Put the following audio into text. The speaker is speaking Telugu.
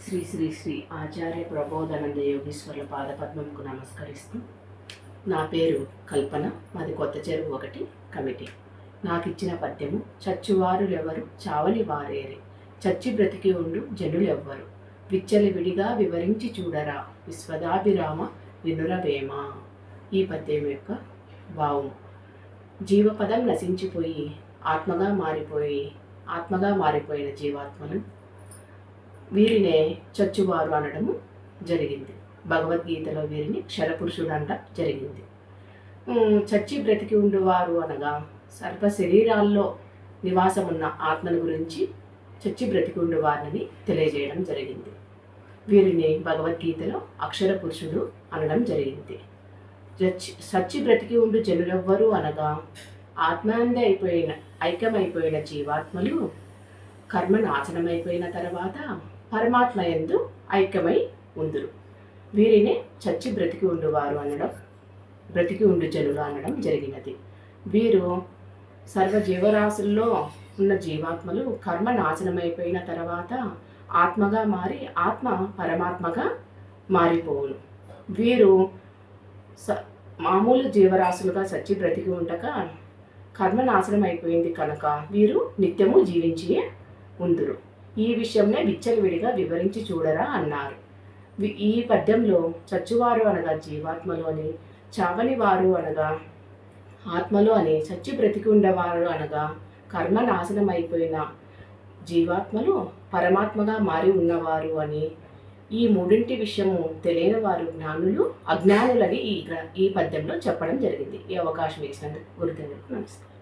శ్రీ శ్రీ శ్రీ ఆచార్య ప్రబోధానంద యోగీశ్వరుల పాదపద్మంకు నమస్కరిస్తూ నా పేరు కల్పన మాది కొత్త చెరువు ఒకటి కమిటీ. నాకు ఇచ్చిన పద్యము చచ్చువారులెవరు చావలి వారేరే చచ్చి బ్రతికి ఉండు జనులెవ్వరు విచ్చలి విడిగా వివరించి చూడరా విశ్వదాభిరామ వినురవేమ ఈ పద్యం యొక్క భావం జీవపదం నశించిపోయి ఆత్మగా మారిపోయి ఆత్మగా మారిపోయిన జీవాత్మను వీరినే చచ్చువారు అనడము జరిగింది. భగవద్గీతలో వీరిని క్షరపురుషుడు అంట జరిగింది చచ్చి బ్రతికి ఉండేవారు అనగా సర్వ శరీరాల్లో నివాసం ఉన్న ఆత్మల గురించి చచ్చి బ్రతికి ఉండువారిని తెలియజేయడం జరిగింది. వీరిని భగవద్గీతలో అక్షర పురుషుడు అనడం జరిగింది. చచ్చి సచ్చి బ్రతికి ఉండు జనులెవ్వరు అనగా ఆత్మాందే అయిపోయిన ఐక్యమైపోయిన జీవాత్మలు కర్మ నాశనమైపోయిన తర్వాత పరమాత్మ ఎందు ఐక్యమై ఉందురు. వీరినే చచ్చి బ్రతికి ఉండువారు అనడం బ్రతికి ఉండు జనులు అనడం జరిగినది. వీరు సర్వ జీవరాశుల్లో ఉన్న జీవాత్మలు కర్మ నాశనమైపోయిన తర్వాత ఆత్మగా మారి ఆత్మ పరమాత్మగా మారిపోవును. వీరు స మామూలు జీవరాశులుగా సచ్చి బ్రతికి ఉండగా కర్మ నాశనం అయిపోయింది కనుక వీరు నిత్యము జీవించి ఉందురు. ఈ విషయంనే విచ్చలవిడిగా వివరించి చూడరా అన్నారు. ఈ పద్యంలో చచ్చువారు అనగా జీవాత్మలు అని చావని వారు అనగా ఆత్మలు అని చచ్చి బ్రతికి ఉండేవారు అనగా కర్మ నాశనం అయిపోయిన జీవాత్మలు పరమాత్మగా మారి ఉన్నవారు అని ఈ మూడింటి విషయము తెలియని వారు జ్ఞానులు అజ్ఞానులని ఈ ఈ పద్యంలో చెప్పడం జరిగింది. ఈ అవకాశం ఇచ్చినందుకు గురుదేవులకు నమస్కారం.